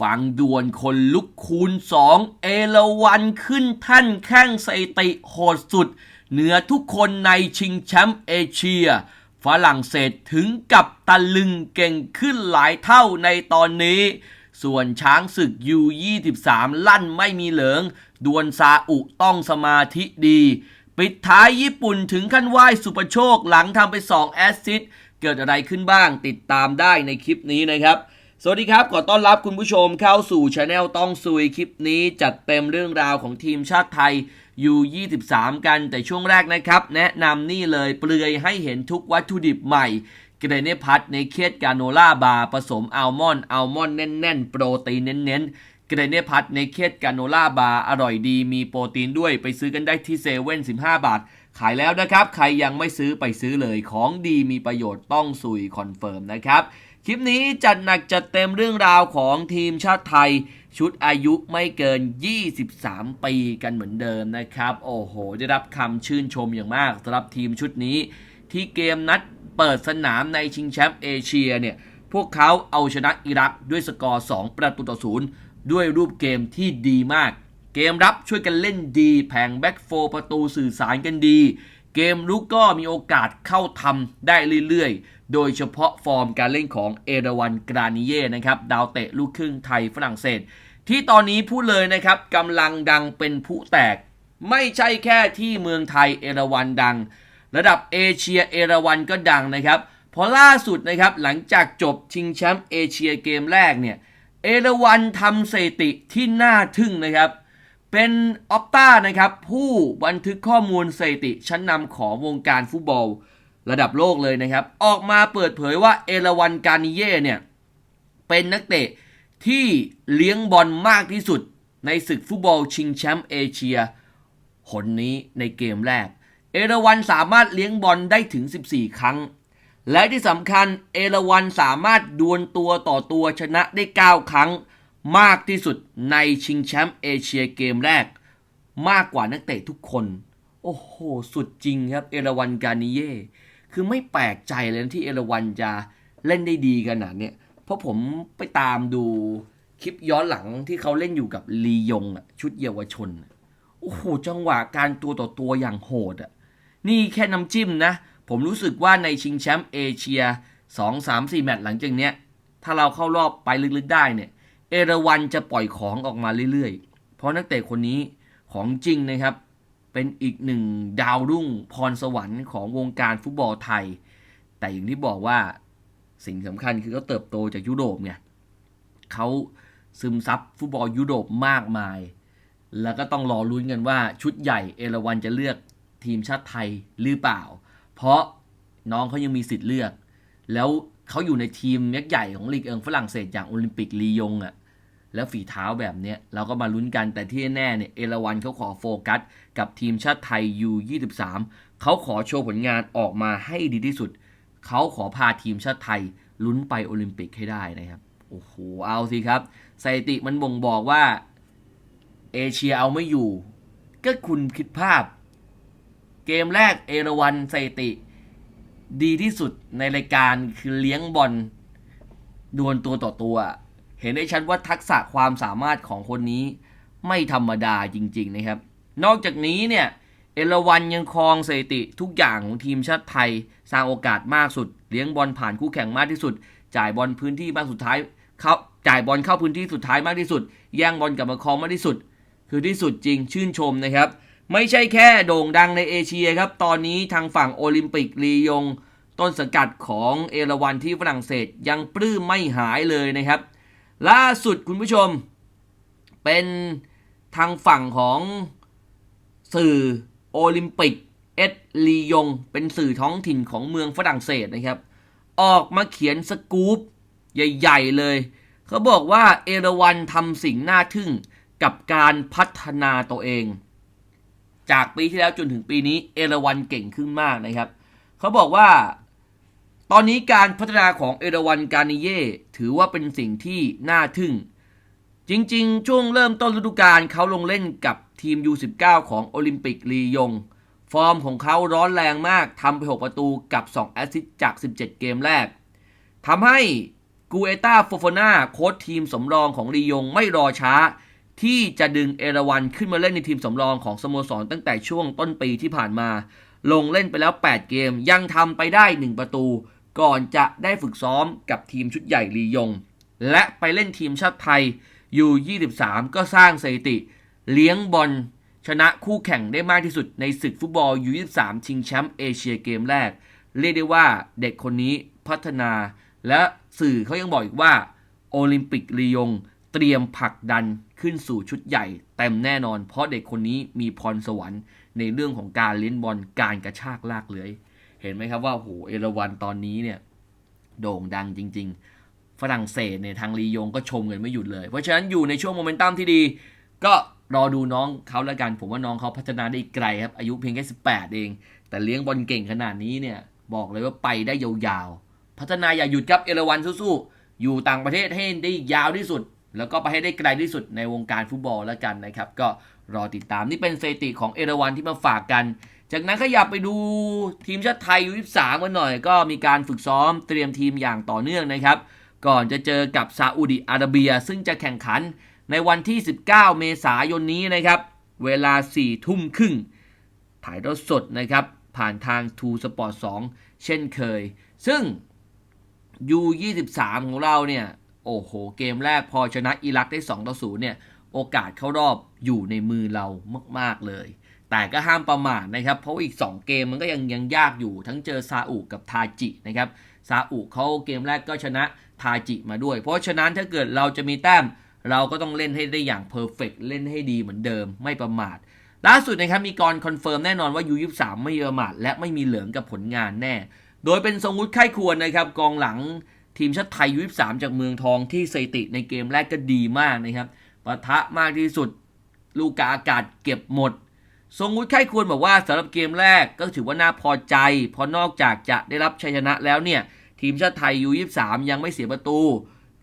ฟังด่วนคนลุกคูณสองเอราวันขึ้นท่านแข้งสถิติโหดสุด เหนือทุกคนในชิงแชมป์เอเชีย ฝรั่งเศสถึงกับตะลึงเก่งขึ้นหลายเท่าในตอนนี้ ส่วนช้างศึกยู 23 ลั่นไม่มีเหลิงดวลซาอุต้องสมาธิดี ปิดท้ายญี่ปุ่นถึงขั้นไหว้สุประโชคหลังทำไป 2 แอสซิสเกิดอะไรขึ้นบ้างติดตามได้ในคลิปนี้นะครับ สวัสดีครับ ขอต้อนรับคุณผู้ชมเข้าสู่ช anel ต้องซุยคลิปนี้จัดเต็มเรื่องราวของทีมชาติไทยยู23 กันแต่ช่วงแรกนะครับ แนะนำนี่เลยเปลือยให้เห็นทุกวัตถุดิบใหม่เกรเนพัทในเคสกาโนล่าบาร์ผสมอัลมอนด์อัลมอนด์แน่นๆ โปรตีนเน้นๆเกรเนพัทในเคสกาโนล่าบาร์อร่อยดีมีโปรตีนด้วยไปซื้อกันได้ที่เซเว่น15 บาท ขายแล้วนะครับ ใครยังไม่ซื้อไปซื้อเลยของดีมีประโยชน์ต้องสุยคอนเฟิร์มนะครับ คลิปนี้จัดหนักจัดเต็มเรื่องราวของทีมชาติไทย ชุดอายุไม่เกิน 23 ปีกันเหมือนเดิมนะครับ โอ้โห ได้รับคำชื่นชมอย่างมากสำหรับทีมชุดนี้ ที่เกมนัดเปิดสนามในชิงแชมป์เอเชียเนี่ย พวกเขาเอาชนะอิรักด้วยสกอร์ 2 ประตูต่อศูนย์ด้วยรูปเกมที่ดีมาก เกมรับช่วยกันเล่นดี แผงแบ็กโฟประตูสื่อสารกันดี เกมลุกก็มีโอกาสเข้าทำได้เรื่อยๆ โดยเฉพาะฟอร์มการเล่นของเอราวันกรานิเย่นะครับ ดาวเตะลูกครึ่งไทยฝรั่งเศส ที่ตอนนี้พูดเลยนะครับกำลังดังเป็นผู้แตก ไม่ใช่แค่ที่เมืองไทยเอราวันดัง ระดับเอเชียเอราวันก็ดังนะครับ เพอล่าสุดนะครับหลังจากจบชิงแชมป์เอเชียเกมแรกเนี่ยเอราวันทำสถิติที่น่าทึ่งนะครับ เป็นออปต้านะครับผู้บันทึกข้อมูลสถิติชั้นนำของวงการฟุตบอลระดับโลกเลยนะครับ ออกมาเปิดเผยว่าเอราวันการนิเย่เนี่ย เป็นนักเตะที่เลี้ยงบอลมากที่สุดในศึกฟุตบอลชิงแชมป์เอเชียหนนี้ในเกมแรก เอราวันสามารถเลี้ยงบอลได้ถึง 14 ครั้ง และที่สำคัญเอราวันสามารถดวลตัวต่อตัวชนะได้ 9 ครั้ง มากที่สุดในชิงแชมป์เอเชียเกมแรก มากกว่านักเตะทุกคน โอ้โห สุดจริงครับ เอราวันกานิเย่คือไม่แปลกใจเลยที่เอราวันจะเล่นได้ดีขนาดเนี้ยเพราะผมไปตามดูคลิปย้อนหลังที่เขาเล่นอยู่กับลียงชุดเยาวชนโอ้โหจังหวะการตัวต่อตัวอย่างโหดอะนี่แค่น้ำจิ้มนะ ผมรู้สึกว่าในชิงแชมป์เอเชีย 2 3 4 แมตช์หลังจากเนี้ย ถ้าเราเข้ารอบไปลึกๆได้เนี่ย เอราวันจะปล่อยของออกมาเรื่อยๆ เพราะนักเตะคนนี้ของจริงนะครับ เป็นอีกหนึ่งดาวรุ่งพรสวรรค์ของวงการฟุตบอลไทย แต่อย่างที่บอกว่าสิ่งสำคัญคือเขาเติบโตจากยุโรปไงเขาซึมซับฟุตบอลยุโรปมากมาย แล้วก็ต้องรอลุ้นกันว่าชุดใหญ่เอราวันจะเลือกทีมชาติไทยหรือเปล่า เพราะน้องเขายังมีสิทธิ์เลือก แล้วเขาอยู่ในทีมยักษ์ใหญ่ของลีกเอิงฝรั่งเศสอย่างโอลิมปิกลียงอะ่ะ แล้วฝีเท้าแบบเนี้ยเราก็มาลุ้นกันแต่ที่แน่เนี่ยเอราวันเขาขอโฟกัส กับทีมชาติไทย U23 เขาขอโชว์ผลงานออกมาให้ดีที่สุด เขาขอพาทีมชาติไทยลุ้นไปโอลิมปิกให้ได้นะครับ โอ้โห เอาสิครับสถิติมันบ่งบอกว่า เอเชียเอาไม่อยู่ ก็คุณคิดภาพ เกมแรกเอราวันสถิติ ดีที่สุดในรายการคือเลี้ยงบอลดวลตัวต่อตัว เห็นได้ชัดว่าทักษะความสามารถของคนนี้ไม่ธรรมดาจริง ๆ นะครับ นอกจากนี้เนี่ย เอราวันยังครองสถิติทุกอย่างของทีมชาติไทย สร้างโอกาสมากสุด เลี้ยงบอลผ่านคู่แข่งมากที่สุด จ่ายบอลพื้นที่มากสุดท้ายเขาจ่ายบอลเข้าพื้นที่สุดท้ายมากที่สุด แย่งบอลกลับมาครองมากที่สุด คือที่สุดจริงชื่นชมนะครับ ไม่ใช่แค่โด่งดังในเอเชียครับ ตอนนี้ทางฝั่งโอลิมปิกลียง ต้นสังกัดของเอราวันที่ฝรั่งเศสยังปลื้มไม่หายเลยนะครับ ล่าสุดคุณผู้ชม เป็นทางฝั่งของสื่อโอลิมปิก เอสลียง เป็นสื่อท้องถิ่นของเมืองฝรั่งเศสนะครับ ออกมาเขียนสกู๊ปใหญ่ๆเลย เขาบอกว่าเอราวันทำสิ่งน่าทึ่งกับการพัฒนาตัวเอง จากปีที่แล้วจนถึงปีนี้เอราวันเก่งขึ้นมากนะครับ เขาบอกว่า ตอนนี้การพัฒนาของเอราวันการนิเย่ถือว่าเป็นสิ่งที่น่าทึ่ง จริงๆ ช่วงเริ่มต้นฤดูกาลเขาลงเล่นกับทีม U19 ของโอลิมปิกลียง ฟอร์มของเขาร้อนแรงมากทำไป 6 ประตูกับ 2 แอสซิสต์จาก 17 เกมแรกทำให้กูเอตาโฟโฟนาโค้ชทีมสำรองของลียงไม่รอช้า ที่จะดึงเอราวันขึ้นมาเล่นในทีมสำรองของสโมสรตั้งแต่ช่วงต้นปีที่ผ่านมา ลงเล่นไปแล้ว 8 เกมยังทำไปได้ 1 ประตู ก่อนจะได้ฝึกซ้อมกับทีมชุดใหญ่ลียง และไปเล่นทีมชาติไทยยู23 ก็สร้างสถิติ เลี้ยงบอลชนะคู่แข่งได้มากที่สุดในศึกฟุตบอลยู23ชิงแชมป์เอเชียเกมแรก เรียกได้ว่าเด็กคนนี้พัฒนา และสื่อเขายังบอกอีกว่า โอลิมปิกลียง เตรียมผลักดันขึ้นสู่ชุดใหญ่เต็มแน่นอน เพราะเด็กคนนี้มีพรสวรรค์ในเรื่องของการเลี้ยงบอลการกระชากลากเลื้อย เห็นไหมครับว่าโอ้โหเอราวันตอนนี้เนี่ยโด่งดังจริง ๆ ฝรั่งเศสเนี่ยทางลียงก็ชมกันไม่หยุดเลย เพราะฉะนั้นอยู่ในช่วงโมเมนตัมที่ดี ก็รอดูน้องเขาแล้วกัน ผมว่าน้องเขาพัฒนาได้อีกไกลครับ อายุเพียงแค่ 18 เอง แต่เลี้ยงบอลเก่งขนาดนี้เนี่ยบอกเลยว่าไปได้ยาวๆ พัฒนาอย่าหยุดครับเอราวันสู้ๆ อยู่ต่างประเทศให้ได้ยาวที่สุด แล้วก็ไปให้ได้ไกลที่สุดในวงการฟุตบอลแล้วกันนะครับ ก็รอติดตามนี่เป็นสถิติของเอราวันที่มาฝากกัน จากนั้นขยับไปดูทีมชาติไทยยู23กันหน่อย ก็มีการฝึกซ้อมเตรียมทีมอย่างต่อเนื่องนะครับ ก่อนจะเจอกับซาอุดิอาระเบีย ซึ่งจะแข่งขันในวันที่ 19 เมษายนนี้นะครับ เวลา 4 ทุ่มครึ่ง ถ่ายทอดสดนะครับ ผ่านทาง t ูสปอร์ต2เช่นเคย ซึ่ง U23 ของเราเนี่ย โอ้โห เกมแรกพอชนะอิรักได้2ต่อ0เนี่ย โอกาสเข้ารอบอยู่ในมือเรามาก ๆ เลย แต่ก็ห้ามประมาทนะครับ เพราะอีก 2 เกมมันก็ยังยังยากอยู่ทั้งเจอซาอุกับทาจินะครับซาอุเขาเกมแรกก็ชนะทาจิมาด้วย เพราะฉะนั้นถ้าเกิดเราจะมีแต้ม เราก็ต้องเล่นให้ได้อย่างเพอร์เฟกเล่นให้ดีเหมือนเดิมไม่ประมาทล่าสุดนะครับมีกรคอนเฟิร์มแน่นอนว่า U23 ไม่ประมาทและไม่มีเหลืองกับผลงานแน่ โดยเป็นทรงวุฒิไข้ควรนะครับกองหลังทีมชาติไทย U23 จากเมืองทองที่สถิติในเกมแรกก็ดีมากนะครับปะทะมากที่สุด ลูกกาอากาศเก็บหมด ทรงวุฒิไข้ควรบอกว่าสำหรับเกมแรกก็ถือว่าน่าพอใจ เพราะนอกจากจะได้รับชัยชนะแล้วเนี่ย ทีมชาติไทย U23 ยังไม่เสียประตู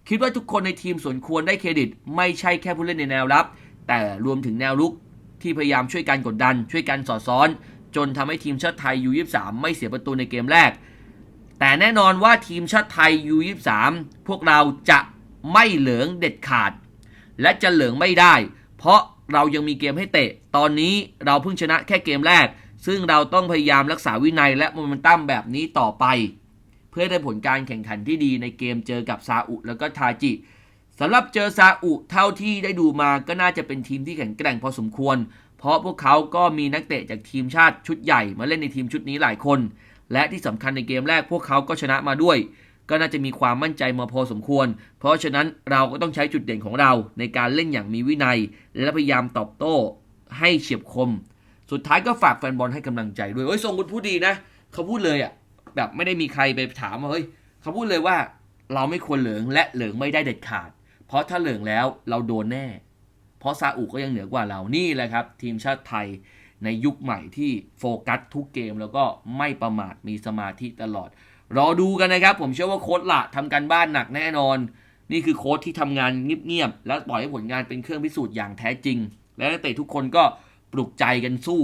คิดว่าทุกคนในทีมสมควรได้เครดิต ไม่ใช่แค่ผู้เล่นในแนวรับ แต่รวมถึงแนวลุกที่พยายามช่วยกันกดดัน ช่วยกันสอดซ้อน จนทำให้ทีมชาติไทย U23 ไม่เสียประตูในเกมแรก แต่แน่นอนว่าทีมชาติไทย U23 พวกเราจะไม่เหลืองเด็ดขาด และจะเหลืองไม่ได้ เพราะ เรายังมีเกมให้เตะ ตอนนี้เราเพิ่งชนะแค่เกมแรก ซึ่งเราต้องพยายามรักษาวินัยและโมเมนตัมแบบนี้ต่อไป เพื่อได้ผลการแข่งขันที่ดีในเกมเจอกับซาอุแล้วก็ทาจิสำหรับเจอซาอุเท่าที่ได้ดูมาก็น่าจะเป็นทีมที่แข็งแกร่งพอสมควร เพราะพวกเขาก็มีนักเตะจากทีมชาติชุดใหญ่มาเล่นในทีมชุดนี้หลายคน และที่สำคัญในเกมแรกพวกเขาก็ชนะมาด้วย ก็น่าจะมีความมั่นใจมาพอสมควร เพราะฉะนั้นเราก็ต้องใช้จุดเด่นของเราในการเล่นอย่างมีวินัย และพยายามตอบโต้ให้เฉียบคม สุดท้ายก็ฝากแฟนบอลให้กำลังใจด้วยเฮ้ยทรงบุญพูดดีนะ เขาพูดเลยอะแบบไม่ได้มีใครไปถามว่าเฮ้ยเขาพูดเลยว่าเราไม่ควรเหลืองและเหลืองไม่ได้เด็ดขาด เพราะถ้าเหลืองแล้วเราโดนแน่ เพราะซาอุก็ยังเหนือกว่าเรานี่แหละครับ ทีมชาติไทยในยุคใหม่ที่โฟกัสทุกเกมแล้วก็ไม่ประมาทมีสมาธิตลอด รอดูกันนะครับ ผมเชื่อว่าโค้ดละทำการบ้านหนักแน่นอน นี่คือโค้ดที่ทำงานเงียบๆ และปล่อยให้ผลงานเป็นเครื่องพิสูจน์อย่างแท้จริง และนักเตะทุกคนก็ปลุกใจกันสู้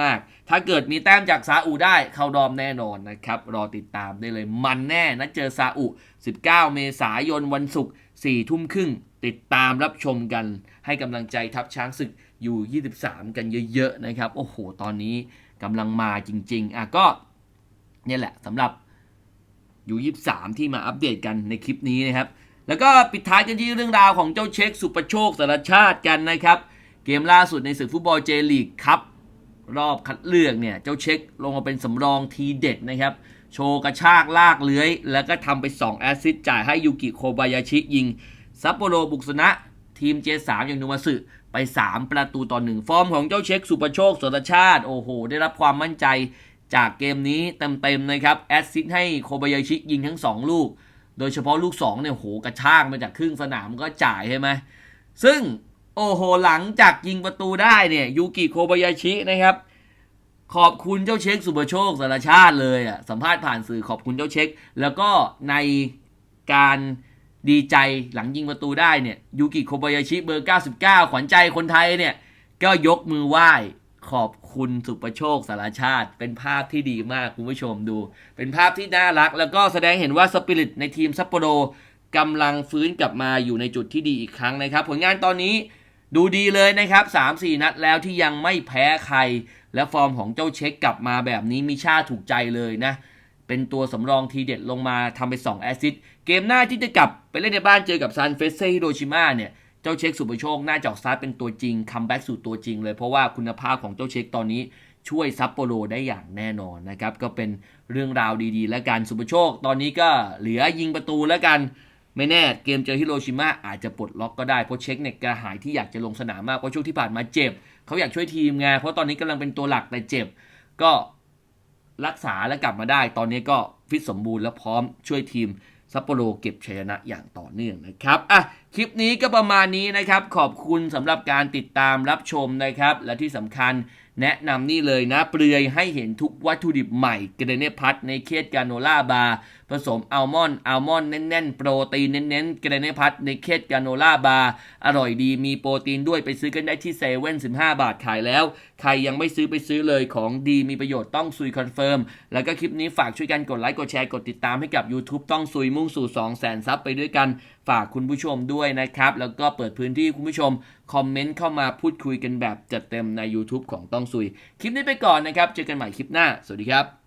มาก ๆ ถ้าเกิดมีแต้มจากซาอุได้เข้ารอบแน่นอนนะครับ รอติดตามได้เลยมันแน่นะเจอซาอุ 19 เมษายนวันศุกร์4ทุ่มครึ่ง ติดตามรับชมกันให้กำลังใจทัพช้างศึกอยู่ 23 กันเยอะ ๆ นะครับ โอ้โห ตอนนี้กำลังมาจริง ๆ อะก็เนี่ยแหละสำหรับ อยู่23ที่มาอัปเดตกันในคลิปนี้นะครับ แล้วก็ปิดท้ายกันที่เรื่องราวของเจ้าเช็คสุประโชคสารชาติกันนะครับ เกมล่าสุดในศึกฟุตบอลเจลีกครับรอบคัดเลือกเนี่ย เจ้าเช็คลงมาเป็นสำรองทีเด็ดนะครับ โชว์กระชากลากเลื้อย แล้วก็ทำไป 2 แอสซิสต์จ่ายให้ยูกิโคบายาชิยิงซัปโปโรบุกชนะ ทีม J3 อย่างนูมาสึไป 3 ประตูต่อหนึ่งฟอร์มของเจ้าเช็คสุประโชคสรชาติ โอ้โห ได้รับความมั่นใจ จากเกมนี้เต็มๆนะครับแอสซิสต์ให้โคบายาชิยิงทั้ง 2 ลูก โดยเฉพาะลูก2เนี่ยโหกระชากมาจากครึ่งสนามก็จ่ายใช่ไหมซึ่งโอ้โหหลังจากยิงประตูได้เนี่ยยูกิโคบายาชินะครับ ขอบคุณเจ้าเช็คสุประโชคสารชาติเลยอะสัมภาษณ์ผ่านสื่อขอบคุณเจ้าเช็ค แล้วก็ในการดีใจหลังยิงประตูได้เนี่ยยูกิโคบายาชิเบอร์ 99 ขวัญใจคนไทยเนี่ย ก็ยกมือไหว้ขอบ คุณสุประโชคสารชาติ เป็นภาพที่ดีมากคุณผู้ชมดู เป็นภาพที่น่ารัก แล้วก็แสดงเห็นว่าสปิริตในทีมซัปโปโรกำลังฟื้นกลับมาอยู่ในจุดที่ดีอีกครั้งนะครับ ผลงานตอนนี้ดูดีเลยนะครับ 3-4 นัดแล้วที่ยังไม่แพ้ใคร และฟอร์มของเจ้าเช็คกลับมาแบบนี้มีชาถูกใจเลยนะ เป็นตัวสำรองทีเด็ดลงมาทำไป 2 แอสซิสเกมหน้าที่จะกลับไปเล่นในบ้านเจอกับซันเฟสเซฮิโรชิมาเนี่ย เจ้าเช็คสุประโชคน่าจะออกสตาร์ทเป็นตัวจริงคัมแบ็กสู่ตัวจริงเลยเพราะว่าคุณภาพของเจ้าเช็คตอนนี้ช่วยซัปโปโรได้อย่างแน่นอนนะครับ ก็เป็นเรื่องราวดีๆ และการสุประโชค ตอนนี้ก็เหลือยิงประตูแล้วกัน ไม่แน่เกมเจอฮิโรชิมาอาจจะปลดล็อกก็ได้ เพราะเช็คเนี่ยกระหายที่อยากจะลงสนามมาก เพราะช่วงที่ผ่านมาเจ็บ เขาอยากช่วยทีมไงเพราะตอนนี้กำลังเป็นตัวหลักแต่เจ็บ ก็รักษาและกลับมาได้ ตอนนี้ก็ฟิตสมบูรณ์และพร้อมช่วยทีม ซัปโปโรเก็บชัยชนะอย่างต่อเนื่องนะครับ อะ คลิปนี้ก็ประมาณนี้นะครับ ขอบคุณสำหรับการติดตามรับชมนะครับ และที่สำคัญแนะนำนี่เลยนะ เปลือยให้เห็นทุกวัตถุดิบใหม่เกรเนพัทในเคสกาโนล่าบาร์ผสมอัลมอนด์อัลมอนด์แน่นๆ โปรตีนเน้นๆเกรเนพัทในเคสกาโนล่าบาร์อร่อยดีมีโปรตีนด้วยไปซื้อกันได้ที่เซเว่น15บาทขายแล้ว ใครยังไม่ซื้อไปซื้อเลยของดีมีประโยชน์ต้องซุยคอนเฟิร์ม แล้วก็คลิปนี้ฝากช่วยกันกดไลค์กดแชร์กดติดตามให้กับ YouTube ต้องซุยมุ่งสู่2 0 0 0 0 0ซับไปด้วยกัน ฝากคุณผู้ชมด้วยนะครับแล้วก็เปิดพื้นที่คุณผู้ชมคอมเมนต์เข้ามาพูดคุยกันแบบจัดเต็มใน YouTube ของต้องซุย คลิปนี้ไปก่อนนะครับ เจอกันใหม่คลิปหน้า สวัสดีครับ